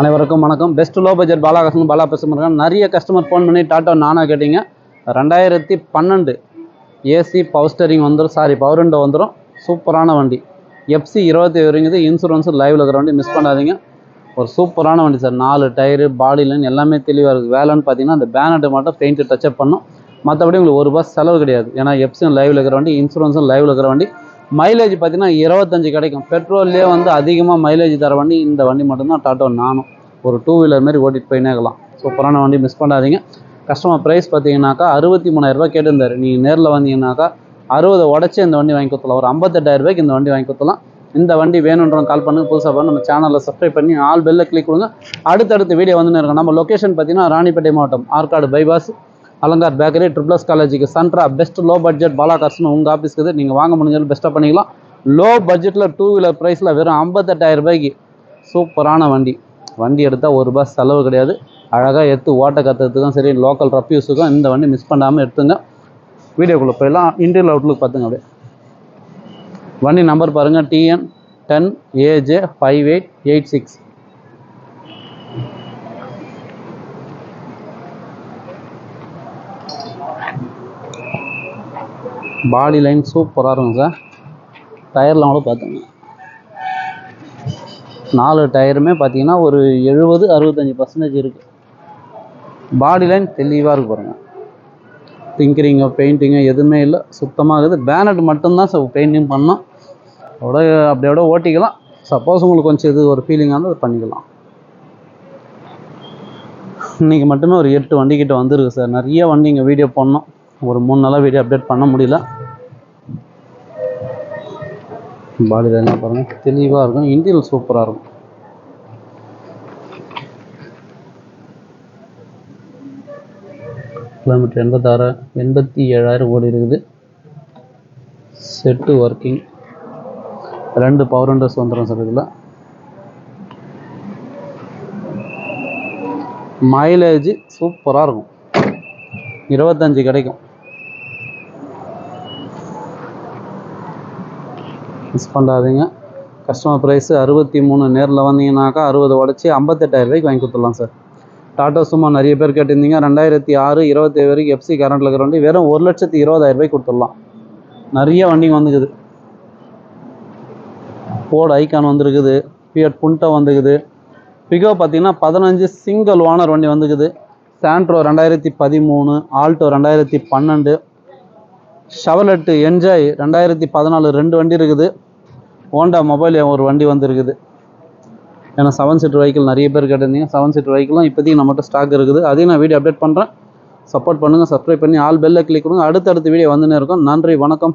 அனைவருக்கும் வணக்கம். Best low budget Balakasan Bala பேசுகிறேன் நிறைய கஸ்டமர் ஃபோன் பண்ணி டாட்டா நானா கேட்டிங்க. ரெண்டாயிரத்தி பன்னெண்டு ஏசி பவர் ஸ்டரிங் வந்துடும் சாரி பவர் விண்டோ வந்துடும் சூப்பரான வண்டி. எஃப்சி இருபத்தி ஏழுங்கிறது இன்சூரன்ஸு லைவில் இருக்கிற வண்டி. மிஸ் பண்ணாதீங்க. ஒரு சூப்பரான வண்டி சார். நாலு டயரு பாடி லைன் எல்லாமே தெளிவாக இருக்குது வேலைன்னு பார்த்தீங்கன்னா அந்த பேனட்டை மட்டும் பெயிண்ட்டு டச்சப் பண்ணும். மற்றபடி உங்களுக்கு ஒரு பஸ் செலவு கிடையாது. ஏன்னா எஃப்சியும் லைவில் இருக்கிற வண்டி இன்சூரன்ஸும் லைவில் இருக்கிற வண்டி. மைலேஜ் பார்த்தீங்கன்னா இருபத்தஞ்சு கிடைக்கும். பெட்ரோல்லே வந்து அதிகமாக மைலேஜ் தர வண்டி இந்த வண்டி மட்டும்தான் டாட்டோ நானும். ஒரு டூ வீலர் மாதிரி ஓட்டிட்டு போயினே இருக்கலாம். சூப்பரான வண்டி மிஸ் பண்ணாதீங்க. கஸ்டமர் ப்ரைஸ் பார்த்தீங்கன்னாக்கா அறுபத்தி மூணாயிரரூபா கேட்டிருந்தாரு. நீங்கள் நேரில் வந்தீங்கன்னாக்கா அறுபதை உடச்சி இந்த வண்டி வாங்கி கொடுத்துலாம் ஒரு ஐம்பத்தெட்டாயிரம் ரூபாய்க்கு இந்த வண்டி வாங்கி கொடுத்துலாம் இந்த வண்டி வேணுன்றவங்க கால் பண்ணுங்க. புதுசாக பண்ணி நம்ம சேனலில் சப்ஸ்கிரைப் பண்ணி ஆல் பெல்லில் கிளிக் கொடுங்க. அடுத்தடுத்த வீடியோ வந்து இருக்கோம். நம்ம லொக்கேஷன் பார்த்தீங்கன்னா ராணிப்பேட்டை மாவட்டம் Arcot bypass Alankar bakery triple S காலேஜுக்கு சன்ட்ரா பெஸ்ட் லோ பட்ஜெட் பாலா கார்ஸ்னு உங்கள் ஆஃபீஸ்க்கு நீங்கள் வாங்க முடிஞ்சாலும் பெஸ்ட்டாக பண்ணிக்கலாம். லோ பட்ஜெட்டில் டூ வீலர் ப்ரைஸில் வெறும் ஐம்பத்தெட்டாயிரம் ரூபாய்க்கு சூப்பரான வண்டி. வண்டி எடுத்தால் ஒரு பஸ் செலவு கிடையாது. அழகாக எடுத்து ஓட்ட கற்றுறதுக்கும் சரி லோக்கல் ரப்யூஸுக்கும் இந்த வண்டி மிஸ் பண்ணாமல் எடுத்துங்க. வீடியோக்குள்ளே போயிடலாம். இன்டீரியல் அவுட்லுக் பார்த்துங்க அப்படியே. வண்டி நம்பர் பாருங்கள் T N ten A J five eight eight six body line சூப்பராக இருக்கும் சார் டயர்லாம் கூட பார்த்துங்க நாலு டயருமே பார்த்தீங்கன்னா ஒரு எழுபது அறுபத்தஞ்சி பர்சன்டேஜ் இருக்குது பாடி லைன் தெளிவாக இருக்கு பாருங்கள் டிங்கரிங்கோ பெயிண்டிங்கோ எதுவுமே இல்லை. சுத்தமாக இருக்குது. பேனட் மட்டும்தான் சார் பெயிண்டிங் பண்ணோம். அதோட அப்படியோட ஓட்டிக்கலாம். சப்போஸ் உங்களுக்கு கொஞ்சம் இது ஒரு ஃபீலிங்காக இருந்தால் அது பண்ணிக்கலாம். இன்றைக்கி மட்டுமே ஒரு எட்டு வண்டிக்கிட்ட வந்துருக்கு சார். நிறைய வண்டி இங்கே வீடியோ பண்ணோம். ஒரு மூணு நாளாக வீடியோ அப்டேட் பண்ண முடியல. பாடி என்ன பாருங்கள் தெளிவாக இருக்கும். இன்டீரியல் சூப்பராக இருக்கும். கிலோமீட்டர் எண்பத்தாறு எண்பத்தி ஏழாயிரம் ஓடி இருக்குது. செட்டு ஒர்க்கிங் ரெண்டு பவர் விண்டோஸ் வந்துடும் சார் இதில். மைலேஜ் சூப்பராக இருக்கும். இருபத்தஞ்சி கிடைக்கும். மிஸ் பண்ணாதீங்க. கஸ்டமர் ப்ரைஸு அறுபத்தி மூணு நேரில் வந்தீங்கன்னாக்கா அறுபது உடச்சி ஐம்பத்தெட்டாயிரம் ரூபாய்க்கு வாங்கி கொடுத்துடலாம் சார் டாட்டா சும்மா நிறைய பேர் கேட்டிருந்தீங்க. ரெண்டாயிரத்தி ஆறு இருபத்தேழு வரைக்கும் எஃப்சி கரண்ட்டில் இருக்கிற வண்டி வெறும் ஒரு லட்சத்தி இருபதாயிரம் ரூபாய்க்கு கொடுத்துடலாம். நிறைய வண்டிங்க வந்துக்குது. ஃபோர்டு ஐக்கான் வந்திருக்குது. பிஎட் புண்டோ வந்துக்குது பிகோ பார்த்தீங்கன்னா பதினஞ்சு சிங்கிள் ஓனர் வண்டி வந்துக்குது. சாண்ட்ரோ ரெண்டாயிரத்தி பதிமூணு ஆல்டோ ரெண்டாயிரத்தி பன்னெண்டு ஷவலெட்டு என்ஜாய் ரெண்டாயிரத்தி பதினாலு ரெண்டு வண்டி இருக்குது. ஹோண்டா மொபைல் ஒரு வண்டி வந்துருக்குது. ஏன்னா செவன் சீட்டர் வெஹிக்கிள் நிறைய பேர் கேட்டிருந்தீங்க. செவன் சீட்டர் வெஹிக்கிளும் இப்போதைக்கு நம்மகிட்ட ஸ்டாக் இருக்குது. அதையும் நான் வீடியோ அப்டேட் பண்ணுறேன் சப்போர்ட் பண்ணுங்கள் சப்ஸ்கிரைப் பண்ணி ஆல் பெல்லை கிளிக் கொடுங்க. அடுத்தடுத்த வீடியோ வந்துன்னு இருக்கும். நன்றி வணக்கம்.